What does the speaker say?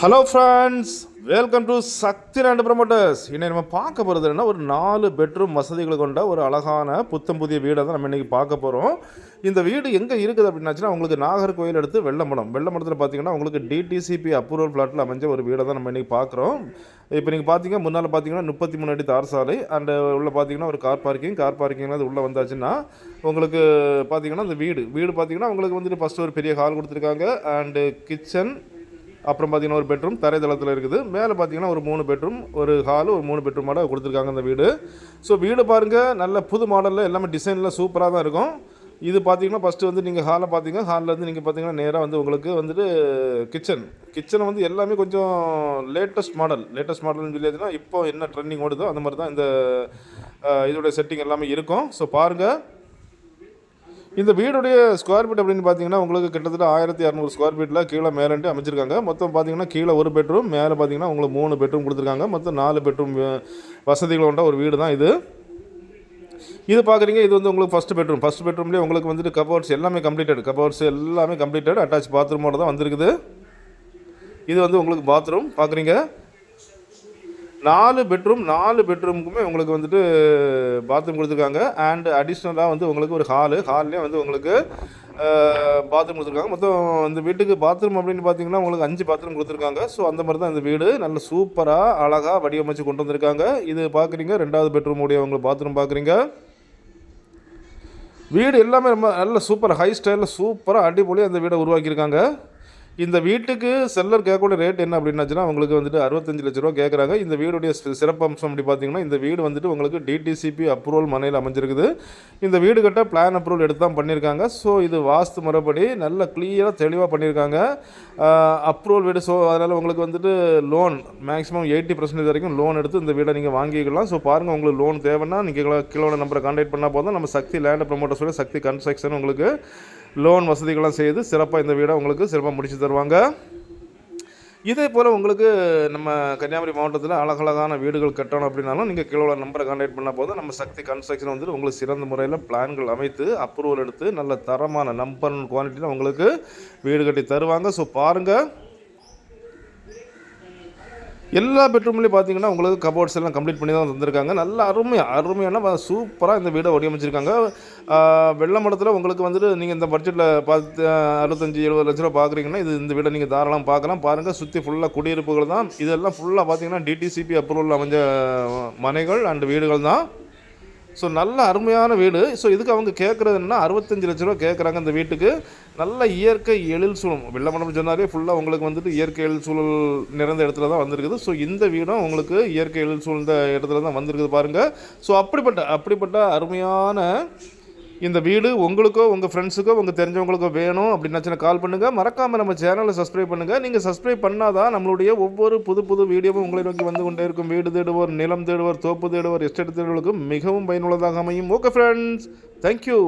Hello friends welcome to Sakthi ரெண்டு promoters இன்னைக்கு நம்ம பார்க்க போகிறது என்ன ஒரு நாலு பெட்ரூம் வசதிகளை கொண்ட ஒரு அழகான புத்தம் புதிய வீடை தான் நம்ம இன்றைக்கி பார்க்க போகிறோம் இந்த வீடு எங்கே இருக்குது அப்படின்னாச்சுன்னா உங்களுக்கு நாகர்கோயில் எடுத்து வெள்ளமடம். வெள்ளம்படத்தில் பார்த்தீங்கன்னா உங்களுக்கு டிடிசிபி அப்ரூவல் ஃப்ளாட்டில் அமைஞ்ச ஒரு வீடை தான் நம்ம இன்றைக்கி பார்க்குறோம். இப்போ நீங்கள் பார்த்தீங்க முன்னால் பார்த்தீங்கன்னா முப்பத்தி மூணு அடி தார் சாலை அண்டு உள்ளே பார்த்தீங்கன்னா ஒரு கார் பார்க்கிங் கார் பார்க்கிங் அது உள்ளே வந்தாச்சுன்னா உங்களுக்கு பார்த்தீங்கன்னா அந்த வீடு. வீடு பார்த்தீங்கன்னா உங்களுக்கு வந்துட்டு ஃபஸ்ட்டு ஒரு பெரிய ஹால் கொடுத்துருக்காங்க அண்டு கிச்சன் அப்புறம் பார்த்தீங்கன்னா ஒரு பெட்ரூம் தரைதளத்தில் இருக்குது. மேலே பார்த்தீங்கன்னா ஒரு மூணு பெட்ரூம் ஒரு ஹாலு ஒரு மூணு பெட்ரூமோட கொடுத்துருக்காங்க இந்த வீடு. ஸோ வீடு பாருங்கள் நல்ல புது மாடலில் எல்லாமே டிசைனில் சூப்பராக தான் இருக்கும். இது பார்த்தீங்கன்னா ஃபஸ்ட்டு வந்து நீங்கள் ஹாலை பார்த்தீங்க. ஹாலில் நீங்கள் பார்த்தீங்கன்னா நேராக வந்து உங்களுக்கு வந்துட்டு கிச்சன் கிச்சனை வந்து எல்லாமே கொஞ்சம் லேட்டஸ்ட் மாடல் லேட்டஸ்ட் மாடல்னு சொல்லியாச்சுன்னா இப்போ என்ன ட்ரெண்டிங் ஓடுதோ அந்த மாதிரி தான் இந்த இதோடைய செட்டிங் எல்லாமே இருக்கும். ஸோ பாருங்கள் இந்த வீடுடைய ஸ்கொயர் ஃபீட் அப்படின்னு பார்த்தீங்கன்னா உங்களுக்கு கிட்டத்தட்ட ஆயிரத்தி இரநூறு ஸ்கொயர் ஃபீட்டில் கீழே மேலேன்ட்டு அமைச்சிருக்காங்க. மொத்தம் பார்த்தீங்கன்னா கீழே ஒரு பெட்ரூம் மேலே பார்த்தீங்கன்னா உங்களுக்கு மூணு பெட்ரூம் கொடுத்துருக்காங்க. மொத்தம் நாலு பெட்ரூம் வசதிகள் கொண்ட ஒரு வீடு தான் இது. இது பார்க்குறீங்க இது வந்து உங்களுக்கு ஃபஸ்ட் பெட்ரூம் ஃபஸ்ட் பெட்ரூம்லேயே உங்களுக்கு வந்துட்டு கபோர்ட்ஸ் எல்லாமே கம்ப்ளீட்டட் கபோர்ட்ஸ் எல்லாமே கம்ப்ளீட்டட் அட்டாச் பாத்ரூமோட தான் வந்திருக்குது. இது வந்து உங்களுக்கு பாத்ரூம் பார்க்குறீங்க. நாலு பெட்ரூம் நாலு பெட்ரூமுக்குமே உங்களுக்கு வந்துட்டு பாத்ரூம் கொடுத்துருக்காங்க. அண்ட் அடிஷ்னலாக வந்து உங்களுக்கு ஒரு ஹாலு ஹால்லேயே வந்து உங்களுக்கு பாத்ரூம் கொடுத்துருக்காங்க. மொத்தம் இந்த வீட்டுக்கு பாத்ரூம் அப்படின்னு பார்த்தீங்கன்னா உங்களுக்கு அஞ்சு பாத்ரூம் கொடுத்துருக்காங்க. ஸோ அந்த மாதிரி தான் இந்த வீடு. நல்ல சூப்பராக அழகாக வடிவமைச்சு கொண்டு வந்திருக்காங்க. இது பார்க்குறீங்க ரெண்டாவது பெட்ரூம் உடைய உங்களுக்கு பாத்ரூம் பார்க்குறீங்க வீடு எல்லாமே ரொம்ப நல்ல சூப்பர் ஹை ஸ்டைலில் சூப்பராக அடிப்பொலி அந்த வீடை உருவாக்கியிருக்காங்க. இந்த வீட்டுக்கு செல்லர் கேட்கக்கூடிய ரேட் என்ன அப்படின்னாச்சுன்னா உங்களுக்கு வந்துட்டு அறுபத்தஞ்சு லட்ச ரூபா கேட்குறாங்க. இந்த வீடுடைய சி- சிறப்பம்சம் அப்படி பார்த்தீங்கன்னா இந்த வீடு வந்துட்டு உங்களுக்கு டிடிசிபி அப்ரூவல் மனையில் அமைஞ்சிருக்குது. இந்த வீடு கட்ட பிளான் அப்ரூவல் எடுத்து தான் பண்ணியிருக்காங்க. ஸோ இது வாஸ்து முறைப்படி நல்ல கிளியராக தெளிவாக பண்ணியிருக்காங்க. அப்ரூவல் வீடு ஸோ அதனால் உங்களுக்கு வந்துட்டு லோன் மேக்ஸிமம் எயிட்டி பர்சன்டேஜ் வரைக்கும் லோன் எடுத்து இந்த வீடை நீங்கள் வாங்கிக்கலாம். ஸோ பாருங்கள் உங்களுக்கு லோன் தேவைன்னா நீங்கள் கிலோட நம்பரை கான்டாக்ட் பண்ணால் போதும். நம்ம சக்தி லேண்ட் ப்ரொமோட்டர்ஸோட சக்தி கன்ஸ்ட்ரக்ஷன் உங்களுக்கு லோன் வசதிகள்லாம் செய்து சிறப்பாக இந்த வீடை உங்களுக்கு சிறப்பாக முடித்து தருவாங்க. இதே போல் உங்களுக்கு நம்ம கன்னியாகுமரி மாவட்டத்தில் அழகழகான வீடுகள் கட்டணும் அப்படின்னாலும் நீங்கள் கீழே உள்ள நம்பரை கான்டாக்ட் பண்ணால் போதும். நம்ம சக்தி கன்ஸ்ட்ரக்ஷன் வந்துட்டு உங்களுக்கு சிறந்த முறையில் பிளான்கள் அமைத்து அப்ரூவல் எடுத்து நல்ல தரமான நம்பர் குவாலிட்டியில் உங்களுக்கு வீடு கட்டி தருவாங்க. ஸோ பாருங்கள் எல்லா பெட்ரூம்லேயும் பார்த்தீங்கன்னா உங்களுக்கு கபோர்ட்ஸ் எல்லாம் கம்ப்ளீட் பண்ணி தான் தந்திருக்காங்க. நல்ல அருமையாக அருமையான சூப்பராக இந்த வீடை வடிவமைச்சிருக்காங்க. வெள்ள மடத்தில் உங்களுக்கு வந்துட்டு நீங்கள் இந்த பட்ஜெட்டில் பார்த்து அறுபத்தஞ்சி எழுபது லட்ச ரூபா பார்க்குறீங்கன்னா இது இந்த வீடை நீங்கள் தாராளம் பார்க்கலாம் பாருங்கள் சுற்றி ஃபுல்லாக குடியிருப்புகள் தான். இதெல்லாம் ஃபுல்லாக பார்த்தீங்கன்னா டிடிசிபி அப்ரூவல் அமைஞ்ச மனைகள் அண்டு வீடுகள் தான். ஸோ நல்ல அருமையான வீடு. ஸோ இதுக்கு அவங்க கேட்குறது என்ன அறுபத்தஞ்சு லட்ச ரூபா கேட்குறாங்க அந்த வீட்டுக்கு. நல்ல இயற்கை எழில் சூழல் வெள்ளமடம் சொன்னாலே ஃபுல்லாக உங்களுக்கு வந்துட்டு இயற்கை எழில் சூழல் நிறைந்த இடத்துல தான் வந்திருக்குது. ஸோ இந்த வீடும் உங்களுக்கு இயற்கை எழில் சூழ்ந்த இடத்துல தான் வந்திருக்குது பாருங்கள் ஸோ அப்படிப்பட்ட அப்படிப்பட்ட அருமையான இந்த வீடு உங்களுக்கோ உங்கள் ஃப்ரெண்ட்ஸுக்கோ உங்கள் தெரிஞ்சவங்களுக்கோ வேணும் அப்படின்னாச்சுன்னா கால் பண்ணுங்கள் மறக்காமல் நம்ம சேனலை சப்ஸ்கிரைப் பண்ணுங்கள் நீங்கள் சப்ஸ்கிரைப் பண்ணாதான் நம்மளுடைய ஒவ்வொரு புது புது வீடியோவும் உங்களை நோக்கி வந்து கொண்டே இருக்கும். வீடு தேடுவோர் நிலம் தேடுவோர் தோப்பு தேடுவோர் எஸ்டேட் தேடுவோருக்கு மிகவும் பயனுள்ளதாக அமையும். Okay friends thank you